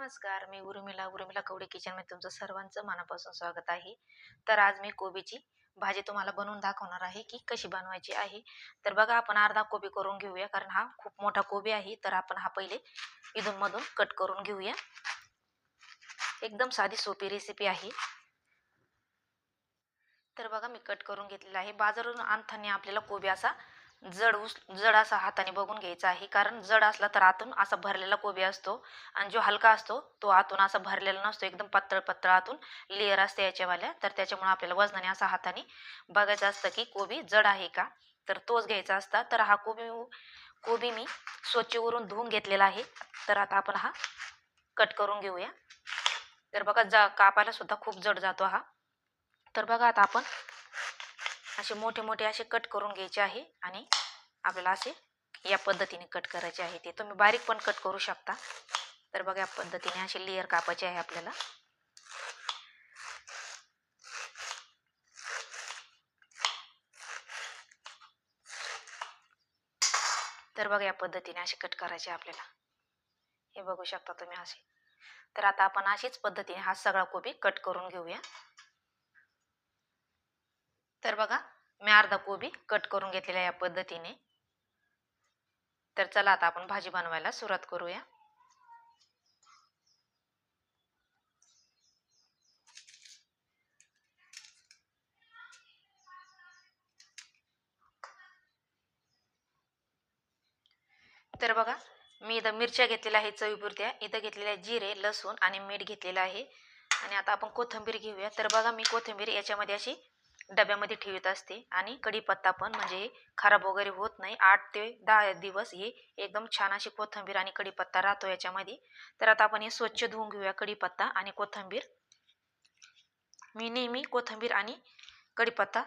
नमस्कार मी उर्मिला उर्मिला कवडे किचनमध्ये तुमचं सर्वांचं मनापासून स्वागत आहे. तर आज मी कोबीची भाजी तुम्हाला बनवून दाखवणार आहे की कशी बनवायची आहे. तर बघा आपण अर्धा कोबी करून घेऊया कारण हा खूप मोठा कोबी आहे. तर आपण हा पहिले इथून मधून कट करून घेऊया. एकदम साधी सोपी रेसिपी आहे. तर बघा मी कट करून घेतलेला आहे. बाजारून आणताना आपल्याला कोबी असा जड उस जड असा हाताने बघून घ्यायचा आहे. कारण जड असला तर आतून असा भरलेला कोबी असतो आणि जो हलका असतो तो आतून असा भरलेला नसतो. एकदम पातळ पातळ आतून लेअर असते याच्यावाल्या. तर त्याच्यामुळे आपल्याला वजनाने असा हाताने बघायचं असतं की कोबी जड आहे का? तर तोच घ्यायचा असता. तर हा कोबी कोबी मी स्वच्छवरून धुवून घेतलेला आहे. तर आता आपण हा कट करून घेऊया. तर बघा जा कापायला सुद्धा खूप जड जातो हा. तर बघा आता आपण असे मोठे मोठे असे कट करून घ्यायचे आहे आणि आपल्याला असे या पद्धतीने कट करायचे आहे ते. तुम्ही बारीक पण कट करू शकता. तर बघा या पद्धतीने असे लेअर कापायचे आहे आपल्याला. तर बघा या पद्धतीने असे कट करायचे आपल्याला. हे बघू शकता तुम्ही असे. तर आता आपण अशीच पद्धतीने हा सगळा कोबी कट करून घेऊया. तर बघा मी अर्धा कोबी कट करून घेतलेला या पद्धतीने. तर चला आता आपण भाजी बनवायला सुरुवात करूया. तर बघा मी इथं मिरच्या घेतलेल्या आहे चवीपुरत्या. इथं घेतलेल्या जिरे लसूण आणि मीठ घेतलेलं आहे. आणि आता आपण कोथिंबीर घेऊया. तर बघा मी कोथिंबीर याच्यामध्ये अशी डब्यामध्ये ठेवत असते. आणि कढीपत्ता पण म्हणजे खराब वगैरे होत नाही. आठ ते दहा दिवस हे एकदम छान अशी कोथिंबीर आणि कढीपत्ता राहतो याच्यामध्ये. तर आता आपण हे स्वच्छ धुवून घेऊया कढीपत्ता आणि कोथिंबीर. मी नेहमी कोथिंबीर आणि कढीपत्ता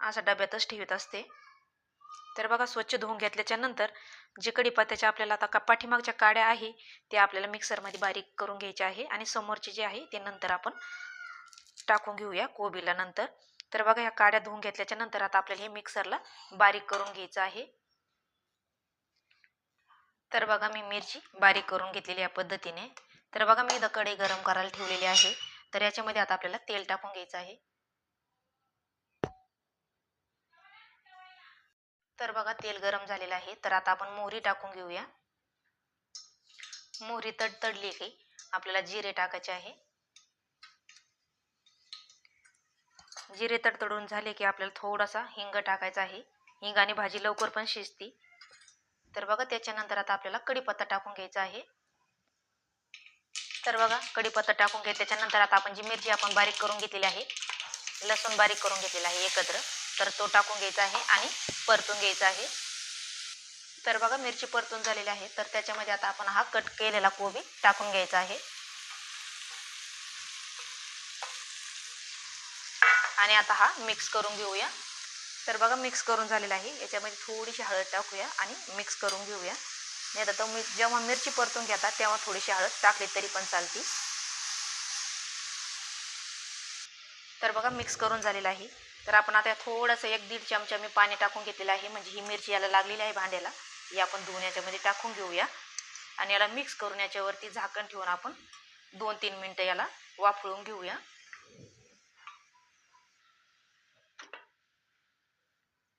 असा डब्यातच ठेवत असते. तर बघा स्वच्छ धुवून घेतल्याच्या नंतर जे कढीपत्त्याच्या आपल्याला आता का पाठीमागच्या काड्या आहे ते आपल्याला मिक्सरमध्ये बारीक करून घ्यायचे आहे. आणि समोरचे जे आहे ते नंतर आपण टाकून घेऊया कोबीला नंतर. तर बघा ह्या काड्या धुवून घेतल्याच्या नंतर आता आपल्याला हे मिक्सरला बारीक करून घ्यायचं आहे. तर बघा मी मिरची बारीक करून घेतलेली या पद्धतीने. तर बघा मी इथं कढई गरम करायला ठेवलेली आहे. तर याच्यामध्ये आता आपल्याला तेल टाकून घ्यायचं आहे. तर बघा तेल गरम झालेलं आहे. तर आता आपण मोहरी टाकून घेऊया. मोहरी तडतडली की आपल्याला जिरे टाकायचे आहे. जिरे तडतडून झाले की आपल्याला थोडासा हिंग टाकायचा आहे. हिंगाने भाजी लवकर पण शिजती. तर बघा त्याच्यानंतर आता आपल्याला कढीपत्ता टाकून घ्यायचा आहे. तर बघा कढीपत्ता टाकून घे. त्याच्यानंतर आता आपण जी मिरची आपण बारीक करून घेतलेली आहे लसूण बारीक करून घेतलेला आहे एकत्र. तर तो टाकून घ्यायचा आहे आणि परतून घ्यायचा आहे. तर बघा मिरची परतून झालेली आहे. तर त्याच्यामध्ये आता आपण हा कट केलेला कोबी टाकून घ्यायचा आहे. आणि आता हा मिक्स करून घेऊया. तर बघा मिक्स करून झालेला आहे. याच्यामध्ये थोडीशी हळद टाकूया आणि मिक्स करून घेऊया. नाही तर मी जेव्हा मिरची परतून घेतात तेव्हा थोडीशी हळद टाकली तरी पण चालती. तर बघा मिक्स करून झालेला आहे. तर आपण आता थोडंसं एक दीड चमचा मी पाणी टाकून घेतलेलं आहे. म्हणजे ही मिरची याला लागलेली आहे भांड्याला. ही आपण धुवून याच्यामध्ये टाकून घेऊया. आणि याला मिक्स करून याच्यावरती झाकण ठेवून आपण दोन तीन मिनटं याला वाफळून घेऊया.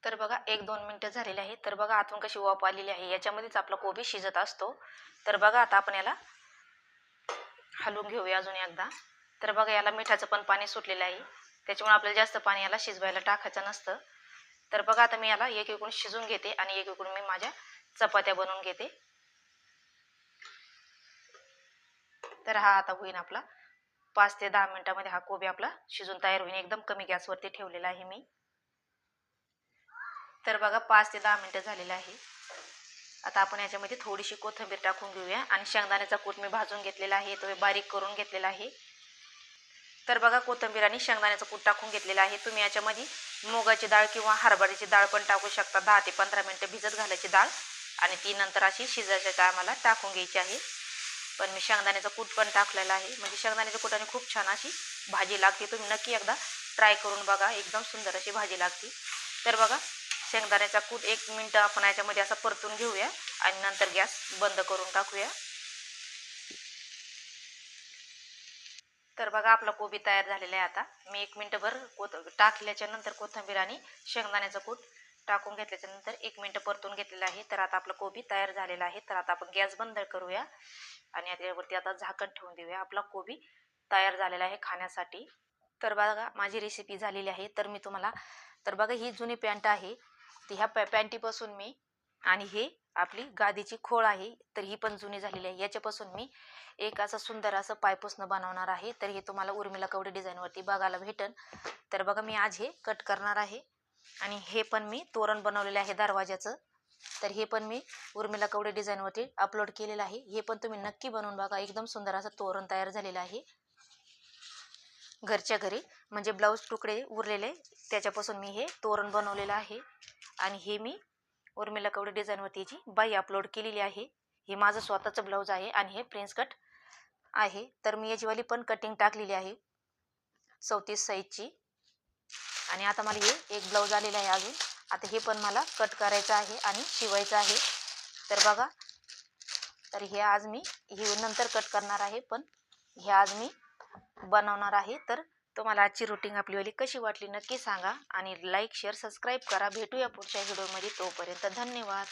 तर बघा एक दोन मिनटं झालेली आहे तर बघा आतून कशी वाफ आलेली आहे. याच्यामध्येच आपला कोबी शिजत असतो. तर बघा आता आपण याला हलवून घेऊया अजून एकदा. तर बघा याला मिठाचं पण पाणी सुटलेलं आहे. त्याच्यामुळे आपल्याला जास्त पाणी याला शिजवायला टाकायचं नसतं. तर बघा आता मी याला एक एकूण शिजून घेते आणि एक एकूण मी माझ्या चपात्या बनवून घेते. तर हा आता होईन आपला पाच ते दहा मिनटामध्ये हा कोबी आपला शिजून तयार होईल एकदम कमी गॅसवरती ठेवलेला आहे मी. तर बघा पाच ते दहा मिनटं झालेलं आहे. आता आपण याच्यामध्ये थोडीशी कोथिंबीर टाकून घेऊया. आणि शेंगदाण्याचा कूट मी भाजून घेतलेला आहे. तो बारीक करून घेतलेला आहे. तर बघा कोथिंबीर आणि शेंगदाण्याचा कूट टाकून घेतलेला आहे. तुम्ही याच्यामध्ये मुगाची डाळ किंवा हरभऱ्याची डाळ पण टाकू शकता. दहा ते पंधरा मिनटं भिजत घालायची डाळ. आणि ती नंतर अशी शिजायच्या टायमाला टाकून घ्यायची आहे. पण मी शेंगदाण्याचा कूट पण टाकलेला आहे. म्हणजे शेंगदाण्याच्या कुटाने खूप छान अशी भाजी लागते. तुम्ही नक्की एकदा ट्राय करून बघा. एकदम सुंदर अशी भाजी लागते. तर बघा शेंगदाण्याचा कूट एक मिनटं आपण याच्यामध्ये असा परतून घेऊया आणि नंतर गॅस बंद करून टाकूया. तर बघा आपला कोबी तयार झालेला आहे आता. मी एक मिनटभर कोथ टाकल्याच्या नंतर कोथिंबीर आणि शेंगदाण्याचं कूट टाकून घेतल्याच्या नंतर एक मिनटं परतून घेतलेलं आहे. तर आता आपलं कोबी तयार झालेला आहे. तर आता आपण गॅस बंद करूया आणि त्याच्यावरती आता झाकण ठेवून देऊया. आपला कोबी तयार झालेला आहे खाण्यासाठी. तर बघा माझी रेसिपी झालेली आहे. तर मी तुम्हाला तर बघा ही जुनी पॅन्ट आहे. ती ह्या पॅ पॅन्टीपासून मी आणि हे आपली गादीची खोळ आहे तर ही पण जुनी झालेली आहे. याच्यापासून मी एक असं सुंदर असं पायपुसणं बनवणार आहे. तर हे तुम्हाला उर्मिला कवडे डिझाईनवरती बघायला भेटन. तर बघा मी आज हे कट करणार आहे आणि हे पण मी तोरण बनवलेलं आहे दरवाजाचं तर हे पण मी उर्मिला कवडे डिझाईनवरती अपलोड केलेलं आहे. हे पण तुम्ही नक्की बनवून बघा. एकदम सुंदर असं तोरण तयार झालेलं आहे. घरच्या घरी म्हणजे ब्लाऊज तुकडे उरलेले त्याच्यापासून मी हे तोरण बनवलेलं आहे. आणि हे मी उर्मिला कवडे डिझाईनवरती जी बाई अपलोड केलेली आहे हे माझं स्वतःचं ब्लाऊज आहे आणि हे प्रिन्स कट आहे. तर मी याचीवाली पण कटिंग टाकलेली आहे चौतीस साईजची आणि आता मला हे एक ब्लाऊज आलेलं आहे अजून. आता हे पण मला कट करायचं आहे आणि शिवायचं आहे. तर बघा तर हे आज मी हे नंतर कट करणार आहे पण हे आज मी बनवणार आहे. तर तुम्हाला आजची रुटीन आपलीवाली कशी वाटली नक्की सांगा आणि लाईक शेअर सबस्क्राईब करा. भेटूया पुढच्या व्हिडिओमध्ये तोपर्यंत धन्यवाद.